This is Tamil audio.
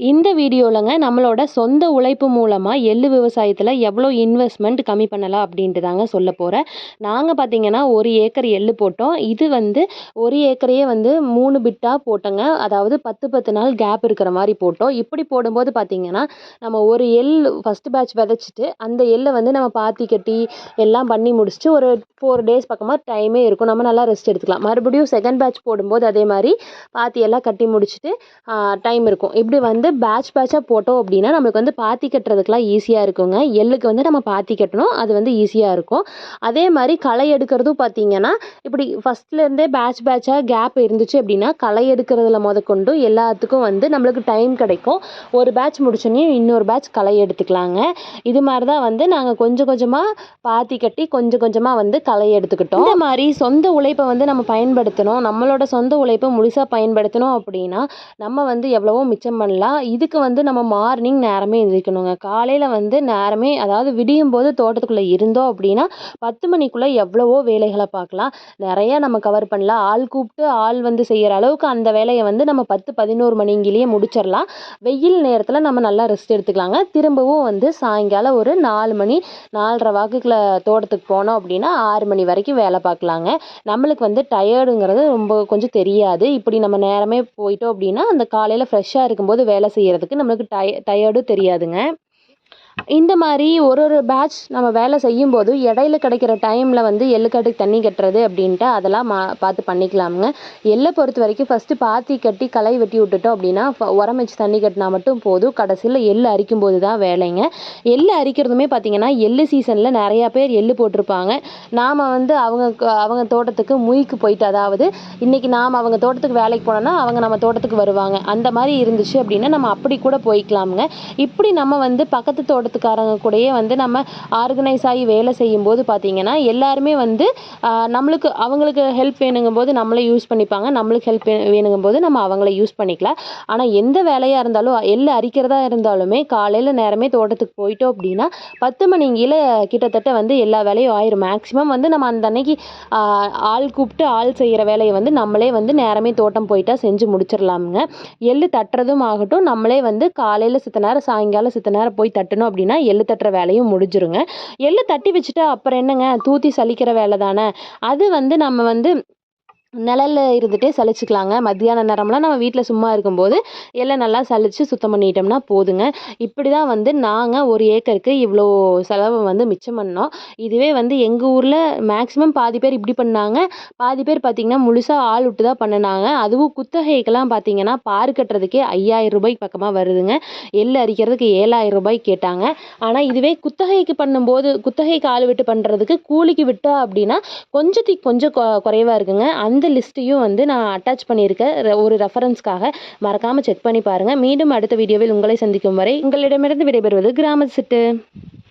இந்த வீடியோவிலங்க நம்மளோட சொந்த உழைப்பு மூலமாக எள்ளு விவசாயத்தில் எவ்வளோ இன்வெஸ்ட்மெண்ட் கம்மி பண்ணலாம் அப்படின்ட்டு தாங்க சொல்ல போகிறேன் நாங்கள் பார்த்தீங்கன்னா ஒரு ஏக்கர் எள்ளு போட்டோம். இது வந்து ஒரு ஏக்கரையே வந்து மூணு பிட்டாக போட்டோங்க. அதாவது பத்து பத்து நாள் கேப் இருக்கிற மாதிரி போட்டோம். இப்படி போடும்போது பார்த்தீங்கன்னா நம்ம ஒரு எள் ஃபஸ்ட்டு பேட்ச் விதைச்சிட்டு அந்த எள்ளை வந்து நம்ம பாத்தி கட்டி எல்லாம் பண்ணி முடிச்சுட்டு ஒரு ஃபோர் டேஸ் பக்கமாக டைமே இருக்கும். நம்ம நல்லா ரெஸ்ட் எடுத்துக்கலாம். மறுபடியும் செகண்ட் பேட்ச் போடும்போது அதே மாதிரி பாத்தி எல்லாம் கட்டி முடிச்சுட்டு டைம் இருக்கும். இப்படி வந்து பேட்ச் பேட்சாக போட்டோம் அப்படின்னா நம்மளுக்கு வந்து பாத்தி கட்டுறதுக்குலாம் ஈஸியாக இருக்குங்க. எள்ளுக்கு வந்து நம்ம பாத்தி கட்டணும். அது வந்து ஈஸியாக இருக்கும். அதே மாதிரி களை எடுக்கிறதும் பார்த்தீங்கன்னா இப்படி ஃபஸ்ட்லேருந்தே பேட்ச் பேட்சாக கேப் இருந்துச்சு அப்படின்னா களை எடுக்கிறதுல முதற்கொண்டு எல்லாத்துக்கும் வந்து நம்மளுக்கு டைம் கிடைக்கும். ஒரு பேட்ச் முடிச்சோன்னே இன்னொரு பேட்ச் களை எடுத்துக்கலாங்க. இது மாதிரி தான் வந்து நாங்கள் கொஞ்சம் கொஞ்சமாக பாத்தி கட்டி கொஞ்சம் கொஞ்சமாக வந்து களை எடுத்துக்கிட்டோம். இந்த மாதிரி சொந்த உழைப்பை வந்து நம்ம பயன்படுத்தணும். நம்மளோட சொந்த உழைப்பை முழுசாக பயன்படுத்தணும் அப்படின்னா நம்ம வந்து எவ்வளவோ மிச்சம் பண்ணலாம். இதுக்கு வந்து நம்ம மார்னிங் நேரமே எந்திரிக்கணுங்க. காலையில் வந்து நேரமே அதாவது விடியும் போது தோட்டத்துக்குள்ளே இருந்தோம் அப்படின்னா பத்து மணிக்குள்ளே எவ்வளவோ வேலைகளை பார்க்கலாம். நிறையா நம்ம கவர் பண்ணலாம். ஆள் கூப்பிட்டு ஆள் வந்து செய்கிற அளவுக்கு அந்த வேலையை வந்து நம்ம பத்து பதினோரு மணிங்கிலேயே முடிச்சிடலாம். வெயில் நேரத்தில் நம்ம நல்லா ரெஸ்ட் எடுத்துக்கலாங்க. திரும்பவும் வந்து சாயங்காலம் ஒரு நாலு மணி நாலரை வாக்குக்குள்ள தோட்டத்துக்கு போனோம் அப்படின்னா ஆறு மணி வரைக்கும் வேலை பார்க்கலாங்க. நம்மளுக்கு வந்து டயர்டுங்கிறது ரொம்ப கொஞ்சம் தெரியாது. இப்படி நம்ம நேரமே போயிட்டோம் அப்படின்னா அந்த காலையில் ஃப்ரெஷ்ஷாக இருக்கும்போது வேலை செய்கிறதுக்கு நம்மளுக்கு டய டயர்டும் தெரியாதுங்க. இந்த மாதிரி ஒரு ஒரு பேட்ச் நம்ம வேலை செய்யும்போது இடையில கிடைக்கிற டைமில் வந்து எள்ளுக்காட்டுக்கு தண்ணி கட்டுறது அப்படின்ட்டு அதெல்லாம் மா பார்த்து பண்ணிக்கலாமுங்க. எள்ளை பொறுத்த வரைக்கும் ஃபஸ்ட்டு பாத்தி கட்டி களை வெட்டி விட்டுட்டோம் அப்படின்னா உரம் வச்சு தண்ணி கட்டினா மட்டும் போதும். கடைசியில் எள் அரிக்கும் போது தான் வேலைங்க. எள் அரிக்கிறதுமே பார்த்திங்கன்னா எள் சீசனில் நிறையா பேர் எள் போட்டிருப்பாங்க. நாம் வந்து அவங்க அவங்க தோட்டத்துக்கு முய்க்கு போயிட்டு அதாவது இன்றைக்கி நாம் அவங்க தோட்டத்துக்கு வேலைக்கு போனோன்னா அவங்க நம்ம தோட்டத்துக்கு வருவாங்க. அந்த மாதிரி இருந்துச்சு அப்படின்னா நம்ம அப்படி கூட போய்க்கலாமுங்க. இப்படி நம்ம வந்து பக்கத்து தோட்ட தோட்டத்துக்காரங்க கூடயே வந்து நம்ம ஆர்கனைஸ் ஆகி வேலை செய்யும்போது பார்த்தீங்கன்னா எல்லாருமே வந்து நம்மளுக்கு அவங்களுக்கு ஹெல்ப் வேணுங்கும் போது நம்மளை யூஸ் பண்ணிப்பாங்க. நம்மளுக்கு ஹெல்ப் வேணுங்கும் போது நம்ம அவங்கள யூஸ் பண்ணிக்கலாம். ஆனால் எந்த வேலையாக இருந்தாலும் எள்ளு அரிக்கிறதா இருந்தாலுமே காலையில் நேரமே தோட்டத்துக்கு போயிட்டோம் அப்படின்னா பத்து மணிங்கில கிட்டத்தட்ட வந்து எல்லா வேலையும் ஆயிரும். மேக்ஸிமம் வந்து நம்ம அந்த அன்னைக்கு ஆள் கூப்பிட்டு ஆள் செய்கிற வேலையை வந்து நம்மளே வந்து நேரமே தோட்டம் போயிட்டா செஞ்சு முடிச்சிடலாமுங்க. எள்ளு தட்டுறதும் ஆகட்டும். நம்மளே வந்து காலையில் சித்த நேரம் சாயங்காலம் சித்த நேரம் போய் தட்டணும் அப்படின்னா எள்ளு தட்டுற வேலையும் முடிஞ்சிருங்க. எள்ளு தட்டி வச்சுட்டு அப்புறம் என்னங்க? தூத்தி சலிக்கிற வேலை தானே அது வந்து நம்ம வந்து நிழல்ல இருந்துகிட்டே சலிச்சுக்கலாங்க. மத்தியான நேரம்லாம் நம்ம வீட்டில் சும்மா இருக்கும்போது எல்லாம் நல்லா சலித்து சுத்தம் பண்ணிட்டோம்னா போதுங்க. இப்படி தான் வந்து நாங்கள் ஒரு ஏக்கருக்கு இவ்வளோ செலவை வந்து மிச்சம் பண்ணோம். இதுவே வந்து எங்கள் ஊரில் மேக்ஸிமம் பாதி பேர் இப்படி பண்ணாங்க. பாதி பேர் பார்த்திங்கன்னா முழுசாக ஆள் விட்டு தான் பண்ணினாங்க. அதுவும் குத்தகைக்கெல்லாம் பார்த்திங்கன்னா பாரு கட்டுறதுக்கே ஐயாயிரம் ரூபாய்க்கு பக்கமாக வருதுங்க. எள் அரிக்கிறதுக்கு ஏழாயிரம் ரூபாய் கேட்டாங்க. ஆனால் இதுவே குத்தகைக்கு பண்ணும்போது குத்தகைக்கு ஆள் விட்டு பண்ணுறதுக்கு கூலிக்கு விட்டோம் அப்படின்னா கொஞ்சத்துக்கு கொஞ்சம் குறைவாக இருக்குங்க. அந்த அந்த லிஸ்ட்டையும் வந்து நான் அட்டாச் பண்ணியிருக்கேன். ஒரு ரெஃபரன்ஸ்க்காக மறக்காமல் செக் பண்ணி பாருங்கள் மீண்டும் அடுத்த வீடியோவில் உங்களை சந்திக்கும் வரை உங்களிடமிருந்து விடைபெறுவது கிராம சிட்டு.